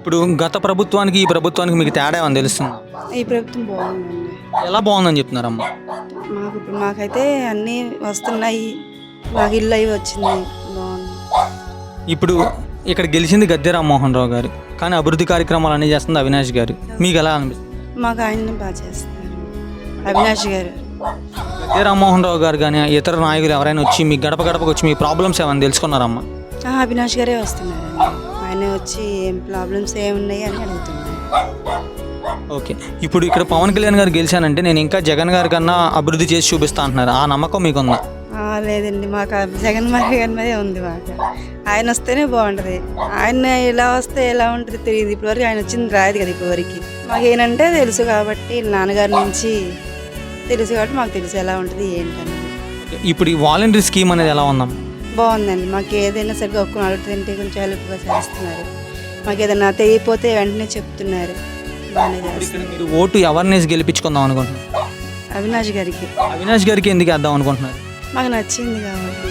ఇప్పుడు గత ప్రభుత్వానికి ఈ ప్రభుత్వానికి మీకు తేడా ఏమని తెలుస్తుంది? ఈ ప్రభుత్వం బాగుందండి. ఎలా బాగుందని చెప్తున్నారమ్మా? మాకు ఇప్పుడు మాకైతే అన్నీ వస్తున్నాయి. మాకు ఇల్లు అవి వచ్చింది. బాగుంది. ఇప్పుడు ఇక్కడ గెలిచింది గద్దె రామ్మోహన్ రావు గారు. కానీ అభివృద్ధి కార్యక్రమాలు అన్నీ చేస్తుంది అవినాష్ గారు. మీకు ఎలా అనిపిస్తుంది? మాకు ఆయన బాగా చేస్తున్నారు. అవినాష్ గారు. గద్దె రామ్మోహన్ రావు గారు కానీ ఇతర నాయకులు ఎవరైనా వచ్చి మీ గడప గడపకు వచ్చి మీ ప్రాబ్లమ్స్ ఏమైనా తెలుసుకున్నారమ్మా? అవినాష్ గారే వస్తున్నారండి. ఆయన వచ్చి ఏం ప్రాబ్లమ్స్ ఏమున్నాయి అని అడుగుతున్నారు ఓకే. ఇప్పుడు ఇక్కడ పవన్ కళ్యాణ్ గారు గెలిచానంటే నేను ఇంకా జగన్ గారి కన్నా అభివృద్ధి చేసి చూపిస్తా అంటున్నారు. ఆ నమ్మకం మీకుందా? ఆ, లేదండి మాకు ఆ జగన్ మరి గారి మీదే ఉంది మాకు ఆయన వస్తేనే బాగుంటుంది. ఆయన ఎలా వస్తే ఎలా ఉంటుంది తెలియదు. ఇప్పటివరకు ఆయన వచ్చింది రాదు కదా ఇప్పటివరకు. మాకు ఏంటంటే తెలుసు కాబట్టి నాన్నగారి నుంచి తెలుసు కాబట్టి మాకు తెలుసు ఎలా ఉంటుంది ఏంటనేది. ఇప్పుడు ఈ వాలంటీర్ స్కీమ్ అనేది ఎలా ఉందమ్మా? బాగుందండి. మాకు ఏదైనా సరిగ్గా ఒక్క అడుగుతుంటే కొంచెం హెల్ప్గా చేస్తున్నారు. మాకు ఏదైనా తెలియపోతే వెంటనే చెప్తున్నారు. బాగానే ఇప్పుడు చేస్తున్నారు. ఇక్కడ మీరు ఓటు ఎవరినేసి గెలిపించుకుందాం అనుకుంటున్నారు. అవినాష్ గారికి. అవినాష్ గారికి ఎందుకు వేద్దాం అనుకుంటున్నారు? మాకు నచ్చింది కాబట్టి.